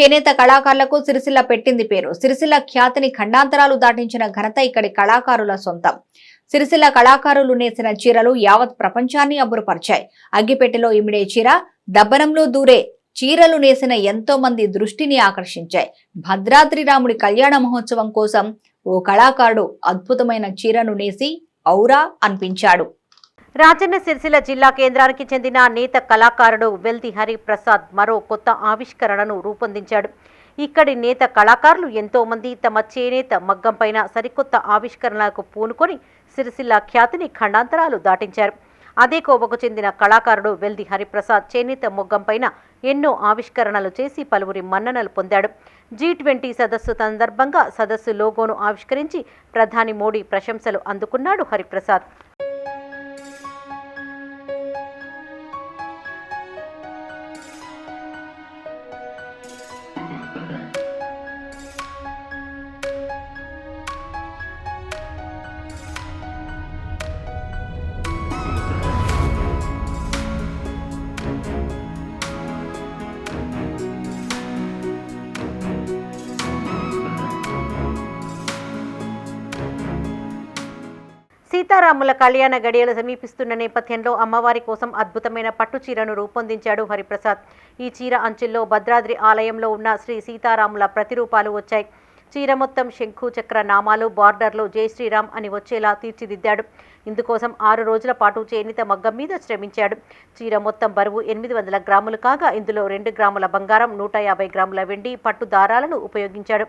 చేనేత కళాకారులకు సిరిసిల్ల పెట్టింది పేరు. సిరిసిల్ల ఖ్యాతిని ఖండాంతరాలు దాటించిన ఘనత ఇక్కడి కళాకారుల సొంతం. సిరిసిల్ల కళాకారులు నేసిన చీరలు యావత్ ప్రపంచాన్ని అబ్బురపరిచాయి. అగ్గిపెట్టెలో ఇమిడే చీర దబ్బనంలో దూరే చీరలు నేసిన ఎంతో మంది దృష్టిని ఆకర్షించాయి. భద్రాద్రి రాముడి కళ్యాణ మహోత్సవం కోసం ఓ కళాకారుడు అద్భుతమైన చీరను నేసి ఔరా అనిపించాడు. రాజన్న సిరిసిల్ల జిల్లా కేంద్రానికి చెందిన నేత కళాకారుడు వెల్ది హరిప్రసాద్ మరో కొత్త ఆవిష్కరణను రూపొందించాడు. ఇక్కడి నేత కళాకారులు ఎంతో మంది తమ చేనేత మగ్గంపైన సరికొత్త ఆవిష్కరణలకు పూనుకొని సిరిసిల్ల ఖ్యాతిని ఖండాంతరాలు దాటించారు. అదే కోవకు చెందిన కళాకారుడు వెల్ది హరిప్రసాద్ చేనేత మొగ్గంపైన ఎన్నో ఆవిష్కరణలు చేసి పలువురి మన్ననలు పొందాడు. జీ ట్వంటీ సదస్సు సందర్భంగా సదస్సు లోగోను ఆవిష్కరించి ప్రధాని మోడీ ప్రశంసలు అందుకున్నాడు హరిప్రసాద్. సీతారాముల కళ్యాణ గడియలు సమీపిస్తున్న నేపథ్యంలో అమ్మవారి కోసం అద్భుతమైన పట్టు చీరను రూపొందించాడు హరిప్రసాద్. ఈ చీర అంచుల్లో భద్రాద్రి ఆలయంలో ఉన్న శ్రీ సీతారాముల ప్రతిరూపాలు వచ్చాయి. చీర మొత్తం శంఖు చక్ర నామాలు బార్డర్లో జై శ్రీరామ్ అని వచ్చేలా తీర్చిదిద్దాడు. ఇందుకోసం ఆరు రోజుల పాటు చేనిత మగ్గం మీద శ్రమించాడు. చీర మొత్తం బరువు ఎనిమిది వందల గ్రాములు కాగా ఇందులో రెండు గ్రాముల బంగారం నూట యాభై గ్రాముల వెండి పట్టు దారాలను ఉపయోగించాడు.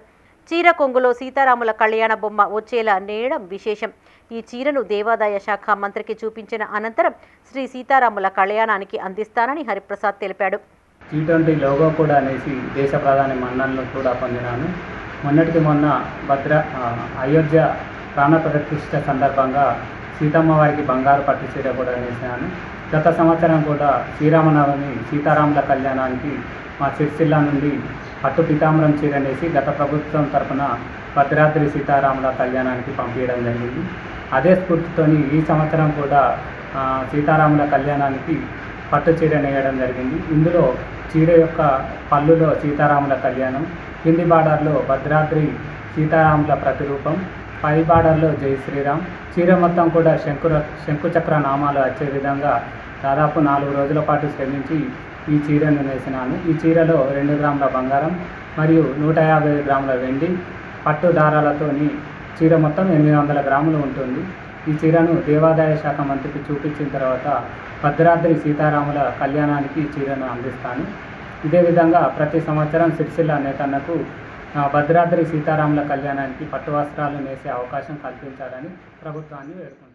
చీర కొంగులో సీతారాముల కళ్యాణ బొమ్మ వచ్చేలా నేయడం విశేషం. ఈ చీరను దేవాదాయ శాఖ మంత్రికి చూపించిన అనంతరం శ్రీ సీతారాముల కళ్యాణానికి అందిస్తానని హరిప్రసాద్ తెలిపాడు. టీ ట్వంటీ లోగో కూడా అనేసి దేశ ప్రధాని మన్ననలు కూడా పొందినాను. మొన్నటికి మొన్న భద్ర అయోధ్య ప్రాణ ప్రతిష్ట సందర్భంగా సీతమ్మ వారికి బంగారు పట్టు చీర కూడా నేసినాను. గత సంవత్సరం కూడా శ్రీరామనవమి సీతారాముల కళ్యాణానికి మా సిరిసిల్ల నుండి పట్టు పీతాంబరం చీరనేసి గత ప్రభుత్వం తరపున భద్రాద్రి సీతారాముల కళ్యాణానికి పంపించడం జరిగింది. అదే స్ఫూర్తితోని ఈ సంవత్సరం కూడా సీతారాముల కళ్యాణానికి పట్టు చీర నేయడం జరిగింది. ఇందులో చీర యొక్క పళ్ళులో సీతారాముల కళ్యాణం కింది బార్డర్లో భద్రాద్రి సీతారాముల ప్రతిరూపం పై బార్డర్లో జై శ్రీరామ్. చీర మొత్తం కూడా శంకుర శంకుచక్ర నామాలు వచ్చే విధంగా దాదాపు నాలుగు రోజుల పాటు శ్రమించి ఈ చీరను నేసినాను ఈ చీరలో రెండు గ్రాముల బంగారం మరియు నూట యాభై గ్రాముల వెండి పట్టు దారాలతోని చీర మొత్తం ఎనిమిది వందల గ్రాములు ఉంటుంది. ఈ చీరను దేవాదాయ శాఖ మంత్రికి చూపించిన తర్వాత భద్రాద్రి సీతారాముల కళ్యాణానికి ఈ చీరను అందిస్తాను. ఇదే విధంగా ప్రతి సంవత్సరం సిరిసిల్ల నేతన్నకు భద్రాద్రి సీతారాముల కళ్యాణానికి పట్టు వస్త్రాలు నేసే అవకాశం కల్పించాలని ప్రభుత్వాన్ని వేడుకుంటున్నాను.